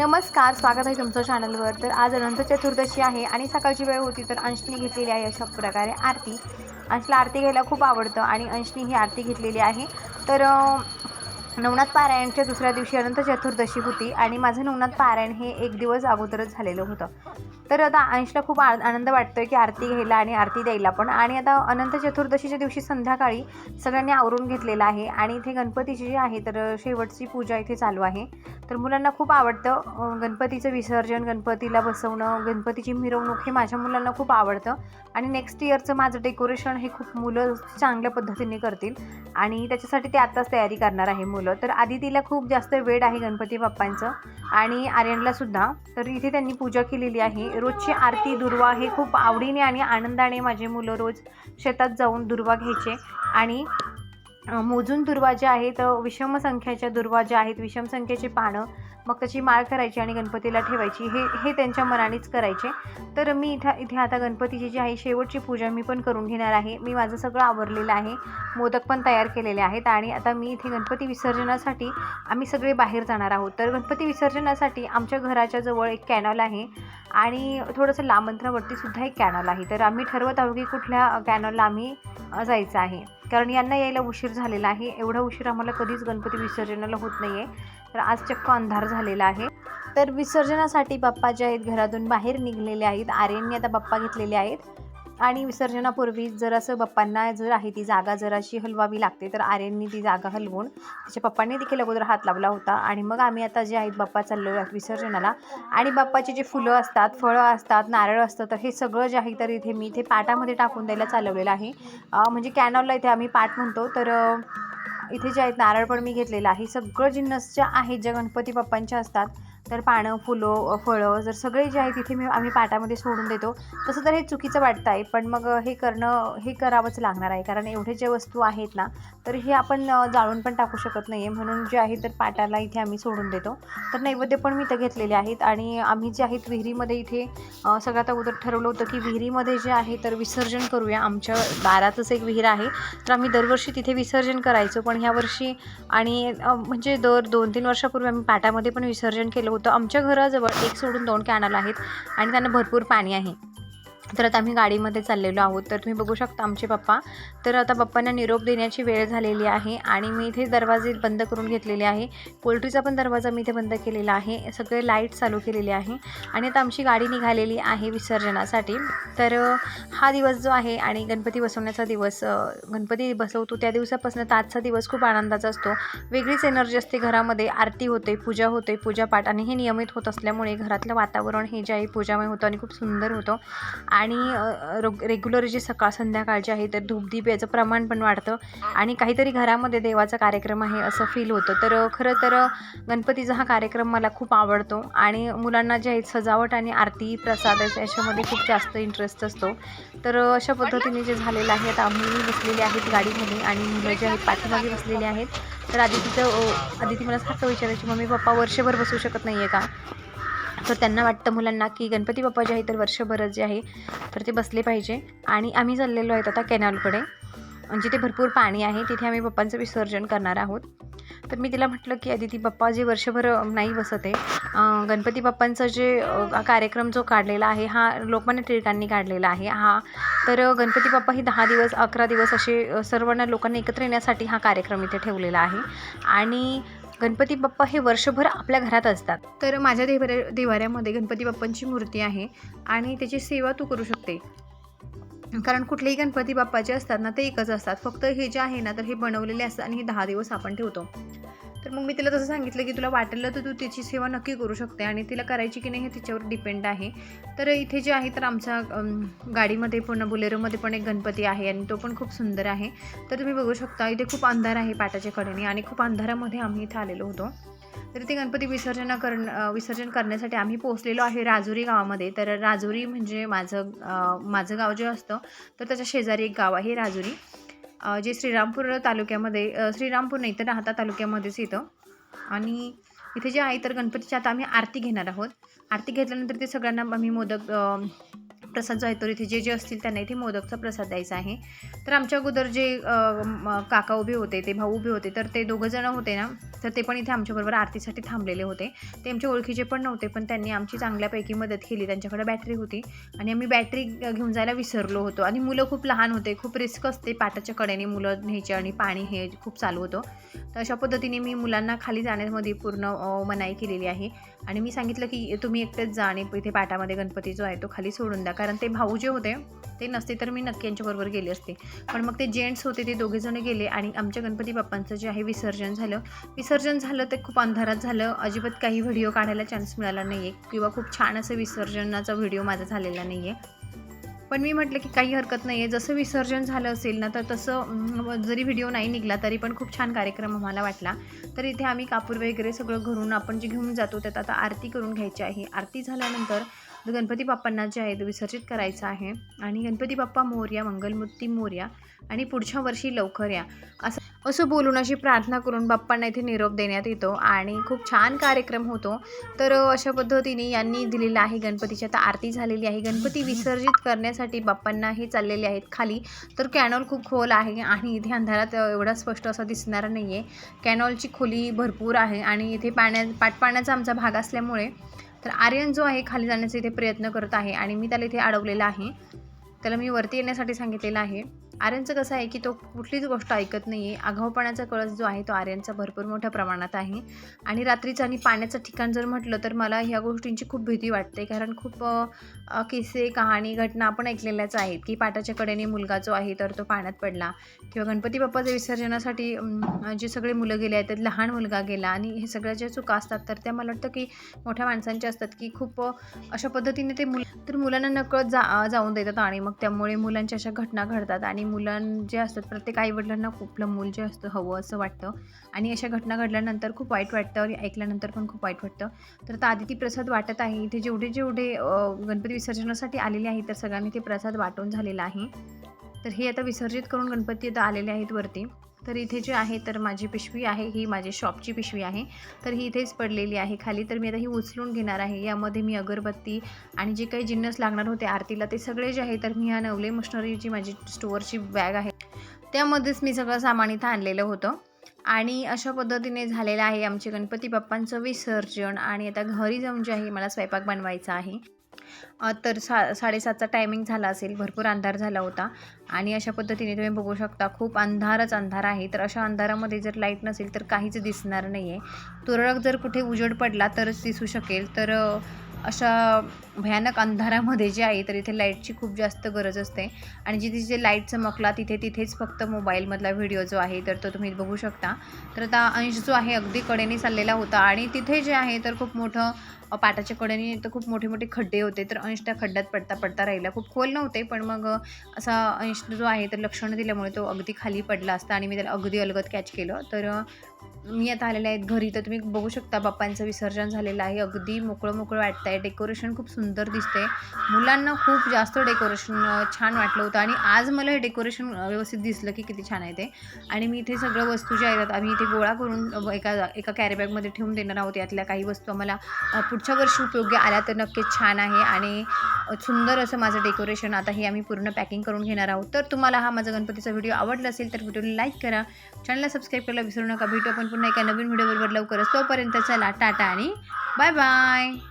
नमस्कार स्वागत आहे तुमचं चॅनलवर तर आज अनंत चतुर्दशी आहे आणि सकाळची वेळ होती तर अंशनी घेतलेली आहे अशा प्रकारे आरती. अंशला आरती घ्यायला खूप आवडतं आणि अंशनी ही आरती घेतलेली आहे. तर नवनाथ पारायणच्या दुसऱ्या दिवशी अनंत चतुर्दशी होती आणि माझं नवनाथ पारायण हे एक दिवस अगोदरच झालेलं होतं. तर आता अंशला खूप आ आनंद वाटतोय की आरती घ्यायला आणि आरती द्यायला पण. आणि आता अनंत चतुर्दशीच्या दिवशी संध्याकाळी सगळ्यांनी आवरून घेतलेलं आहे आणि इथे गणपतीची जी आहे तर शेवटची पूजा इथे चालू आहे. तर मुलांना खूप आवडतं गणपतीचं विसर्जन गणपतीला बसवणं गणपतीची मिरवणूक हे माझ्या मुलांना खूप आवडतं. आणि नेक्स्ट इयरचं माझं डेकोरेशन हे खूप मुलं चांगल्या पद्धतीने करतील आणि त्याच्यासाठी ते आत्ताच तयारी करणार आहे मुलं. तर आदितीला खूप जास्त वेळ आहे गणपती बाप्पांचं. आणि आर्यनला सुद्धा. तर इथे त्यांनी पूजा केलेली आहे. रोजची आरती दुर्वा हे खूप आवडीने आणि आनंदाने माझे मुलं रोज शेतात जाऊन दुर्वा घ्यायचे. आणि मोजून दुर्वा ज्या आहेत विषम संख्याच्या दुर्वा ज्या आहेत विषम संख्येची पानं मग त्याची माळ करायची आणि गणपतीला ठेवायची. हे हे त्यांच्या मनानेच करायचे. तर मी इथं इथे आता गणपतीची जी आहे शेवटची पूजा मी पण करून घेणार आहे. मी माझं सगळं आवरलेलं आहे. मोदक पण तयार केलेले आहेत आणि आता मी इथे गणपती विसर्जनासाठी आम्ही सगळे बाहेर जाणार आहोत. तर गणपती विसर्जनासाठी आमच्या घराच्या जवळ एक कॅनॉल आहे आणि थोडंसं लांब अंतरावरती सुद्धा एक कॅनॉल आहे. तर आम्ही ठरवत आहोत की कुठल्या कॅनलला आम्ही जायचं आहे. कारण यांना यायला उशीर झालेला आहे. एवढा उशीर आम्हाला कधीच गणपती विसर्जनाला होत नाही आहे तर आज चक्क अंधार झालेला आहे. तर विसर्जनासाठी बाप्पा जे आहेत घरातून बाहेर निघलेले आहेत. आर्यनने आता बाप्पा घेतलेले आहेत. आणि विसर्जनापूर्वी जर असं बाप्पांना जर आहे ती जागा जराशी हलवावी लागते तर आर्यननी ती जागा हलवून त्याच्या पप्पांनी देखील अगोदर हात लावला होता. आणि मग आम्ही आता जे आहेत बाप्पा चाललो आहोत विसर्जनाला. आणि बाप्पाची जे फुलं असतात फळं असतात नारळ असतं तर हे सगळं जे आहे तर इथे मी इथे पाटामध्ये टाकून द्यायला चालवलेलं आहे. म्हणजे कॅनॉलला इथे आम्ही पाट म्हणतो. तर इथे जे आहेत नारळ पण मी घेतलेलं आहे. सगळं जिन्नस ज्या आहेत ज्या गणपती बाप्पांच्या असतात तर पानं फुलं फळं जर सगळे जे आहेत तिथे मी आम्ही पाटामध्ये सोडून देतो. तसं तर हे चुकीचं वाटतं आहे पण मग हे करणं हे करावंच लागणार आहे. कारण एवढे जे वस्तू आहेत ना तर हे आपण जाळून पण टाकू शकत नाही आहे म्हणून जे आहे तर पाटाला इथे आम्ही सोडून देतो. तर नैवेद्य पण मी इथं घेतलेले आहेत. आणि आम्ही जे आहेत विहिरीमध्ये इथे सगळ्यात अगोदर ठरवलं होतं की विहिरीमध्ये जे आहे तर विसर्जन करूया. आमच्या दारातच एक विहीर आहे. तर आम्ही दरवर्षी तिथे विसर्जन करायचो. पण ह्या वर्षी आणि म्हणजे दर दोन तीन वर्षापूर्वी आम्ही पाटामध्ये पण विसर्जन केलं होतं. आमच्या घराजवळ एक सोडून दोन कॅनल आहेत आणि त्यांना भरपूर पाणी आहे. तर आता आम्ही गाडीमध्ये चाललेलो आहोत. तर तुम्ही बघू शकता आमचे पप्पा. तर आता पप्पांना निरोप देण्याची वेळ झालेली आहे आणि मी इथे दरवाजे बंद करून घेतलेले आहे. पोल्ट्रीचा पण दरवाजा मी इथे बंद केलेला आहे. सगळे लाइट चालू केलेले आहे. आणि आता आमची गाडी निघालेली आहे विसर्जनासाठी. तर हा दिवस जो आहे आणि गणपती बसवण्याचा दिवस गणपती बसवतो त्या दिवसापासून तर आजचा दिवस खूप आनंदाचा असतो. वेगळीच एनर्जी असते घरामध्ये. आरती होते पूजा होते पूजापाठ आणि हे नियमित होत असल्यामुळे घरातलं वातावरण हे जे आहे पूजामय होतं आणि खूप सुंदर होतं. आणि रेग्युलर जे सकाळ संध्याकाळचे आहे तर धूपदीप याचं प्रमाण पण वाढतं. आणि काहीतरी घरामध्ये देवाचा कार्यक्रम आहे असं फील होतं. तर खरं तर गणपतीचा हा कार्यक्रम मला खूप आवडतो. आणि मुलांना जे आहेत सजावट आणि आरती प्रसाद याच्यामध्ये खूप जास्त इंटरेस्ट असतो. तर अशा पद्धतीने जे झालेलं आहे आता आम्ही बसलेले आहेत गाडीमध्ये आणि मुलं जे आहेत पाठीमागे बसलेले आहेत. तर आदितीचं आदिती मला सारखं विचारायची मम्मी पप्पा वर्षभर बसू शकत नाही आहे का? तर त्यांना वाटतं मुलांना की गणपती बाप्पा जे आहे तर वर्षभरच जे आहे तर ते बसले पाहिजे. आणि आम्ही चाललेलो आहेत आता कॅनॉलकडे. जिथे भरपूर पाणी आहे तिथे आम्ही बाप्पांचं विसर्जन करणार आहोत. तर मी तिला म्हटलं की आदिती बाप्पा जे वर्षभर नाही बसत आहे गणपती बाप्पांचा जे कार्यक्रम जो काढलेला आहे हा लोकमान्य टिळकांनी काढलेला आहे हा तर गणपती बाप्पा ही दहा दिवस अकरा दिवस असे सर्वांना लोकांना एकत्र येण्यासाठी हा कार्यक्रम इथे ठेवलेला आहे. आणि गणपती बाप्पा हे वर्षभर आपल्या घरात असतात. तर माझ्या देवाऱ्या देवाऱ्यामध्ये गणपती बाप्पांची मूर्ती आहे आणि त्याची सेवा तू करू शकते. कारण कुठलेही गणपती बाप्पाचे असतात ना ते एकच असतात. फक्त हे जे आहे ना तर हे बनवलेले असतात आणि हे दहा दिवस आपण ठेवतो. तर मग मी तिला तसं सांगितलं की तुला वाटलं तर तू तिची सेवा नक्की करू शकते आणि तिला करायची की नाही हे तिच्यावर डिपेंड आहे. तर इथे जे आहे तर आमच्या गाडीमध्ये पण बुलेरोमध्ये पण एक गणपती आहे आणि तो पण खूप सुंदर आहे. तर तुम्ही बघू शकता इथे खूप अंधार आहे पाटाच्या कडेने आणि खूप अंधारामध्ये आम्ही इथे आलेलो होतो. तर ते गणपती विसर्जन करण विसर्जन करण्यासाठी आम्ही पोहोचलेलो आहे राजुरी गावामध्ये. तर राजुरी म्हणजे माझं माझं गाव जे असतं तर त्याच्या शेजारी एक गाव आहे राजुरी. जे श्रीरामपूर तालुक्यामध्ये श्रीरामपूर नाही तर राहता तालुक्यामध्येच येतं. आणि इथे जे आहे तर गणपतीच्या आता आम्ही आरती घेणार आहोत. आरती घेतल्यानंतर ते सगळ्यांना आम्ही मोदक प्रसाद जो आहे तो इथे जे जे असतील त्यांना इथे मोदकचा प्रसाद द्यायचा आहे. तर आमच्या अगोदर जे काका उभे होते ते भाऊ उभे होते तर ते दोघं जण होते ना तर ते पण इथे आमच्याबरोबर आरतीसाठी थांबलेले होते. ते आमच्या ओळखीचे पण नव्हते पण त्यांनी आमची चांगल्यापैकी मदत केली त्यांच्याकडे बॅटरी होती. आणि आम्ही बॅटरी घेऊन जायला विसरलो होतो. आणि मुलं खूप लहान होते खूप रिस्क असते पाटाच्या कडेने मुलं न्यायचे आणि पाणी हे खूप चालू होतं. तर अशा पद्धतीने मी मुलांना खाली जाण्यामध्ये पूर्ण मनाई केलेली आहे. आणि मी सांगितलं की तुम्ही एकटेच जा आणि इथे पाटामध्ये गणपती जो आहे तो खाली सोडून द्या. कारण ते भाऊ जे होते ते नसते तर मी नक्की यांच्याबरोबर गेले असते. पण मग ते जेंट्स होते ते दोघेजण गेले आणि आमच्या गणपती बाप्पांचं जे आहे विसर्जन झालं. विसर्जन झालं ते खूप अंधारात झालं. अजिबात काही व्हिडिओ काढायला चान्स मिळाला नाही आहे किंवा खूप छान असं विसर्जनाचा व्हिडिओ माझा झालेला नाही आहे पण मी म्हटलं की काही हरकत नाही आहे जसं विसर्जन झालं असेल ना तर तसं जरी व्हिडिओ नाही निघाला तरी पण खूप छान कार्यक्रम आम्हाला वाटला. तर इथे आम्ही कापूर वगैरे सगळं घरून आपण जे घेऊन जातो त्यात आता आरती करून घ्यायची आहे. आरती झाल्यानंतर गणपती बाप्पांना जे आहे विसर्जित करायचं आहे. आणि गणपती बाप्पा मोर्या मंगलमूर्ती मोर्या आणि पुढच्या वर्षी लवकर या. असं असं बोलून अशी प्रार्थना करून बाप्पांना इथे निरोप देण्यात येतो. आणि खूप छान कार्यक्रम होतो. तर अशा पद्धतीने यांनी दिलेला आहे गणपतीची आता आरती झालेली आहे. गणपती विसर्जित करण्यासाठी बाप्पांना हे चाललेले आहेत खाली. तर कॅनॉल खूप खोल आहे आणि इथे अंधारात एवढा स्पष्ट असा दिसणार नाही आहे कॅनॉलची खोली भरपूर आहे आणि इथे पाण्या पाटपाण्याचा आमचा भाग असल्यामुळे तर आर्यन जो आहे खाली जाण्याचा इथे प्रयत्न करत आहे आणि मी त्याला इथे अडवलेला आहे. त्याला मी वरती येण्यासाठी सांगितलेलं आहे. आर्यनचं कसं आहे की तो कुठलीच गोष्ट ऐकत नाही आहे आघावपणाचा कळस जो आहे तो आर्यनचा भरपूर मोठ्या प्रमाणात आहे. आणि रात्रीचं आणि पाण्याचं ठिकाण जर म्हटलं तर मला ह्या गोष्टींची खूप भीती वाटते. कारण खूप किस्से कहाणी घटना आपण ऐकलेल्याच आहेत की पाटाच्या कडेने मुलगा जो आहे तर तो पाण्यात पडला. किंवा गणपती बाप्पाच्या विसर्जनासाठी जे सगळे मुलं गेले आहेत त्यात लहान मुलगा गेला आणि हे सगळ्या ज्या चुका असतात तर त्या मला वाटतं की मोठ्या माणसांच्या असतात की खूप अशा पद्धतीने ते मुल तर मुलांना नकळत जा जाऊन देतात आणि मग त्यामुळे मुलांच्या अशा घटना घडतात आणि मुलां जे असतात प्रत्येक आईवडिलांना आपलं मूल जे असतं हवं असं वाटतं. आणि अशा घटना घडल्यानंतर खूप वाईट वाटतं आणि ऐकल्यानंतर पण खूप वाईट वाटतं. तर आता आदिती प्रसाद वाटत आहे. इथे जेवढे जेवढे गणपती विसर्जनासाठी आलेले आहेत तर सगळ्यांनी ते प्रसाद वाटून झालेला आहे. तर हे आता विसर्जित करून गणपती आता आलेले आहेत वरती. तर इथे जे आहे तर माझी पिशवी आहे ही माझी शॉपची पिशवी आहे. तर ही इथेच पडलेली आहे खाली. तर मी आता ही उचलून घेणार आहे. यामध्ये मी अगरबत्ती आणि जे काही जिन्नस लागणार होते आरतीला ते सगळे जे आहे तर मी ह्या नवले मशनरीची माझी स्टोअरची बॅग आहे. त्यामध्येच मी सगळं सामान इथं आणलेलं होतं. आणि अशा पद्धतीने झालेलं आहे आमचे गणपती बाप्पांचं विसर्जन. आणि आता घरी जाऊन जे आहे मला स्वयंपाक बनवायचा आहे. तर सा साडेसातचा टायमिंग झाला असेल भरपूर अंधार झाला होता. आणि अशा पद्धतीने तुम्ही बघू शकता खूप अंधारच अंधार आहे. तर अशा अंधारामध्ये जर लाइट नसेल तर काहीच दिसणार नाही आहे तुरळक जर कुठे उजेड पडला तरच दिसू शकेल. तर अशा भयानक अंधारामध्ये जे आहे तर इथे लाईटची खूप जास्त गरज असते. आणि जिथे जिथे लाइट चमकला तिथे तिथेच फक्त मोबाईलमधला व्हिडिओ जो आहे तर तो तुम्ही बघू शकता. तर आता अंश जो आहे अगदी कडेने चाललेला होता. आणि तिथे जे आहे तर खूप मोठं पाटाच्या कडेने तर खूप मोठे मोठे खड्डे होते तर अंश त्या खड्ड्यात पडता पडता राहिला. खूप खोल नव्हते पण मग असा अंश जो आहे तर लक्षण दिल्यामुळे तो अगदी खाली पडला असता आणि मी त्याला अगदी अलगद कॅच केलं. तर मी आता आलेले आहेत घरी तर तुम्ही बघू शकता बाप्पांचं विसर्जन झालेलं आहे. अगदी मोकळं मोकळं वाटतं आहे डेकोरेशन खूप सुंदर दिसते मुलांना खूप जास्त डेकोरेशन छान वाटलं होतं आणि आज मला हे डेकोरेशन व्यवस्थित दिसलं की किती छान आहे ते. आणि मी इथे सगळं वस्तू ज्या आहेत आम्ही इथे गोळा करून एका एका कॅरीबॅगमध्ये ठेवून देणार आहोत. यातल्या काही वस्तू आम्हाला पुढच्या वर्षी उपयोगी आल्या तर नक्कीच छान आहे आणि सुंदर असं माझं डेकोरेशन आता हे आम्ही पूर्ण पॅकिंग करून घेणार आहोत. तर तुम्हाला हा माझा गणपतीचा व्हिडिओ आवडला असेल तर व्हिडिओला लाईक करा. चॅनलला सबस्क्राईब करायला विसरू नका. भेटू आपण पुन्हा एका नवीन व्हिडिओबरोबर लवकरच. तोपर्यंत चला टाटा आणि बाय बाय